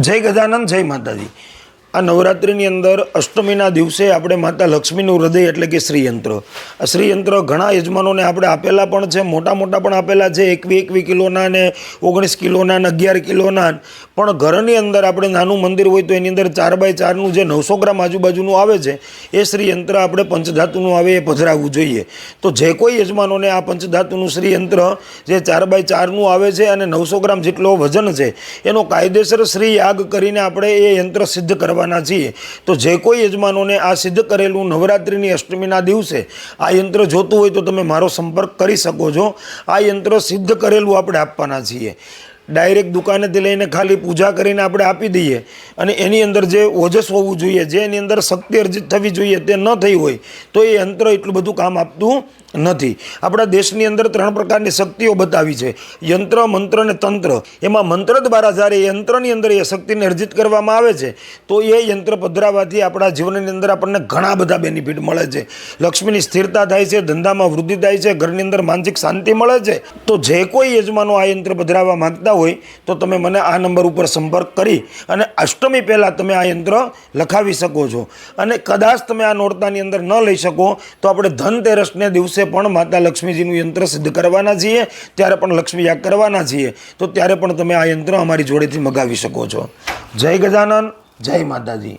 જય ગજાનંદ જય માતાજી. આ નવરાત્રિની અંદર અષ્ટમીના દિવસે આપણે માતા લક્ષ્મીનું હૃદય એટલે કે શ્રીયંત્ર. આ શ્રીયંત્ર ઘણા યજમાનોને આપણે આપેલા પણ છે, મોટા મોટા પણ આપેલા છે, એકવી એકવી કિલોના ને ઓગણીસ કિલોના ને અગિયાર કિલોના. પણ ઘરની અંદર આપણે નાનું મંદિર હોય તો એની અંદર ચાર બાય ચારનું જે નવસો ગ્રામ આજુબાજુનું આવે છે, એ શ્રીયંત્ર આપણે પંચધાતુનું આવે એ પધરાવવું જોઈએ. તો જે કોઈ યજમાનોને આ પંચધાતુનું શ્રીયંત્ર જે ચાર બાય ચારનું આવે છે અને નવસો ગ્રામ જેટલો વજન છે, એનો કાયદેસર શ્રી યાગ કરીને આપણે એ યંત્ર સિદ્ધ કરવાના છીએ. તો જે કોઈ યજમાનોને આ સિદ્ધ કરેલું નવરાત્રિની અષ્ટમીના દિવસે આ યંત્ર જોતું હોય તો તમે મારો સંપર્ક કરી શકો છો. આ યંત્ર સિદ્ધ કરેલું આપણે આપવાના છીએ. ડાયરેક્ટ દુકાનેથી લઈને ખાલી પૂજા કરીને આપણે આપી દઈએ. અને એની અંદર જે ઓજસ હોવું જોઈએ, જે એની અંદર શક્તિ અર્જિત થવી જોઈએ, તે ન થઈ હોય, તો એ યંત્ર એટલું બધું કામ આપતું નથી. આપણા દેશની અંદર ત્રણ પ્રકારની શક્તિઓ બતાવી છે. યંત્ર, મંત્ર અને તંત્ર. એમાં મંત્ર દ્વારા જ્યારે યંત્રની અંદર એ શક્તિને અર્જિત કરવામાં આવે છે. તો એ યંત્ર પધરાવવાથી આપણા જીવનની અંદર આપણને ઘણા બધા બેનિફિટ મળે છે. લક્ષ્મીની સ્થિરતા થાય છે, ધંધામાં વૃદ્ધિ થાય છે, ઘરની અંદર માનસિક શાંતિ મળે છે. તો જે કોઈ યજમાનો આ યંત્ર પધરાવવા માંગતા હોય તો તમે મને આ નંબર ઉપર સંપર્ક કરી અને અષ્ટમી પહેલાં તમે આ યંત્ર લખાવી શકો છો. અને કદાચ તમે આ નોરતાની અંદર ન લઈ શકો, તો આપણે ધનતેરસને દિવસે પણ માતા લક્ષ્મીજીનું યંત્ર સિદ્ધ કરવાના છીએ, ત્યારે પણ લક્ષ્મી યાગ કરવાના છીએ, તો ત્યારે પણ તમે આ યંત્ર અમારી જોડેથી મગાવી શકો છો. જય ગજાનન, જય માતાજી.